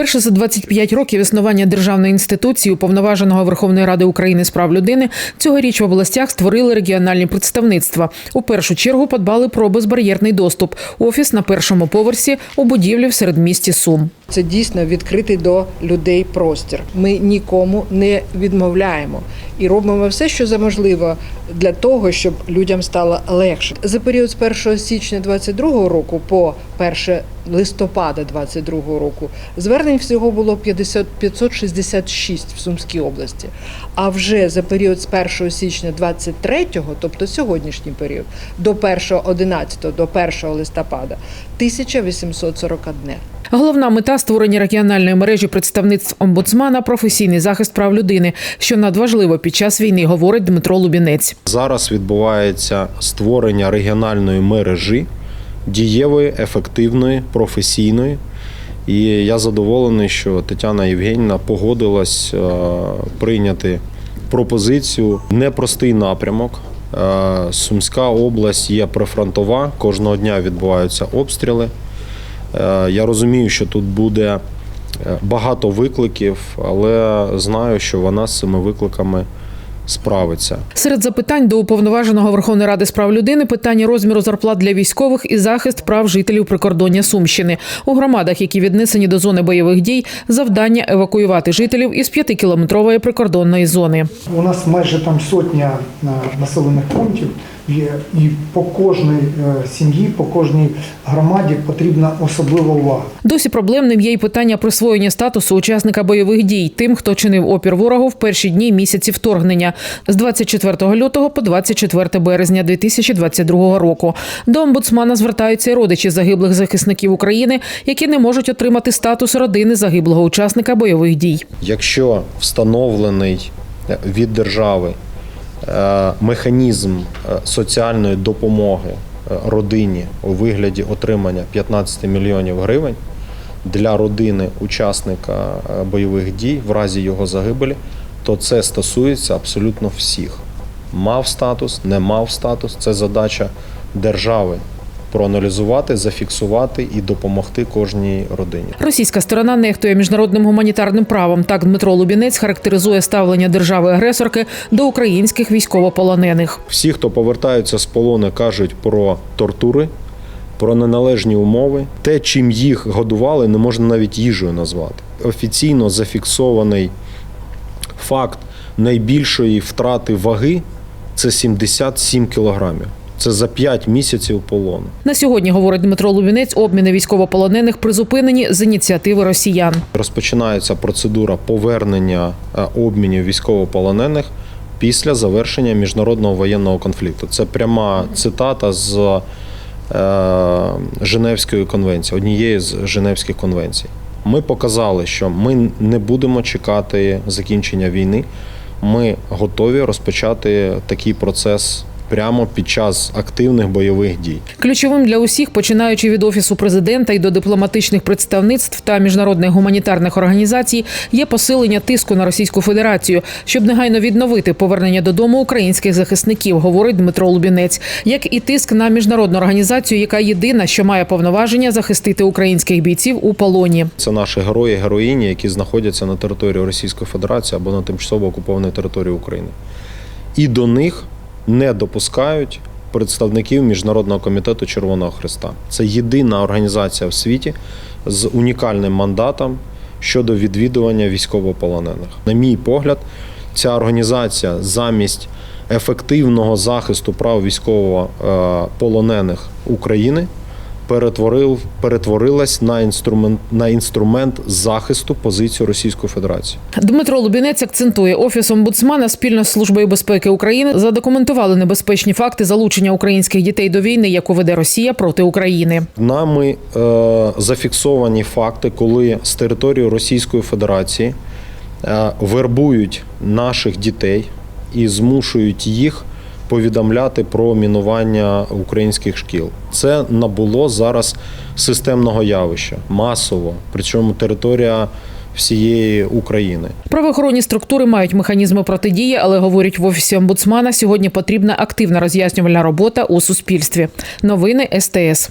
Вперше за 25 років існування державної інституції уповноваженого Верховної Ради України з прав людини цьогоріч в областях створили регіональні представництва. У першу чергу подбали про безбар'єрний доступ. Офіс на першому поверсі у будівлі в середмісті Сум. Це дійсно відкритий до людей простір. Ми нікому не відмовляємо і робимо все, що за можливо для того, щоб людям стало легше. За період з 1 січня 2022 року по 1 листопада 2022 року звернень всього було 50, 566 в Сумській області. А вже за період з 1 січня 2023, тобто сьогоднішній період, до 1.11, до 1 листопада 1841. Головна мета створення регіональної мережі представництв омбудсмана професійний захист прав людини, що надважливо під час війни, говорить Дмитро Лубінець. Зараз відбувається створення регіональної мережі дієвої, ефективної, професійної. І я задоволений, що Тетяна Євгенівна погодилась е, прийняти пропозицію. Непростий напрямок. Е, Сумська область є прифронтова, кожного дня відбуваються обстріли. Е, Я розумію, що тут буде е, багато викликів, але знаю, що вона з цими викликами справиться. Серед запитань до уповноваженого Верховної Ради з прав людини питання розміру зарплат для військових і захист прав жителів прикордоння Сумщини у громадах, які віднесені до зони бойових дій, завдання евакуювати жителів із п'ятикілометрової прикордонної зони. У нас майже там сотня е, населених пунктів є, і по кожній е, сім'ї, по кожній громаді потрібна особлива увага. Досі проблемним є й питання присвоєння статусу учасника бойових дій тим, хто чинив опір ворогу в перші дні місяці вторгнення з 24 лютого по 24 березня 2022 року. До омбудсмана звертаються й родичі загиблих захисників України, які не можуть отримати статус родини загиблого учасника бойових дій. Якщо встановлений від держави механізм е, соціальної допомоги е, родині у вигляді отримання 15 мільйонів гривень для родини учасника е, бойових дій в разі його загибелі, то це стосується абсолютно всіх. Мав статус, не мав статус. Це задача держави проаналізувати, зафіксувати і допомогти кожній родині. Російська сторона нехтує міжнародним гуманітарним правом. Так Дмитро Лубінець характеризує ставлення держави-агресорки до українських військовополонених. Всі, хто повертаються з полону, кажуть про тортури, про неналежні умови. Те, чим їх годували, не можна навіть їжею назвати. Офіційно зафіксований факт найбільшої втрати ваги це 77 кілограмів. Це за 5 місяців полону. На сьогодні, говорить Дмитро Лубінець, обміни військовополонених призупинені з ініціативи росіян. Розпочинається процедура повернення е, обмінів військовополонених після завершення міжнародного воєнного конфлікту. Це пряма цитата з е, Женевської конвенції, однієї з Женевських конвенцій. Ми показали, що ми не будемо чекати закінчення війни. Ми готові розпочати такий процес прямо під час активних бойових дій. Ключовим для усіх, починаючи від офісу президента і до дипломатичних представництв та міжнародних гуманітарних організацій, є посилення тиску на Російську Федерацію, щоб негайно відновити повернення додому українських захисників, говорить Дмитро Лубінець, як і тиск на міжнародну організацію, яка єдина, що має повноваження захистити українських бійців у полоні. Це наші герої, героїні, які знаходяться на території Російської Федерації або на тимчасово окупованій території України. І до них не допускають представників Міжнародного комітету Червоного Христа. Це єдина організація в світі з унікальним мандатом щодо відвідування військовополонених. На мій погляд, ця організація замість ефективного захисту прав військовополонених України перетворив, перетворилась на інструмент, на інструмент захисту позиції Російської Федерації. Дмитро Лубінець акцентує, офіс омбудсмана спільно з службою безпеки України задокументували небезпечні факти залучення українських дітей до війни, яку веде Росія проти України. Нами е, зафіксовані факти, коли з території Російської Федерації е, вербують наших дітей і змушують їх повідомляти про мінування українських шкіл. Це набуло зараз системного явища масово, причому територія всієї України. Правоохоронні структури мають механізми протидії, але говорять в офісі омбудсмана. Сьогодні потрібна активна роз'яснювальна робота у суспільстві. Новини СТС.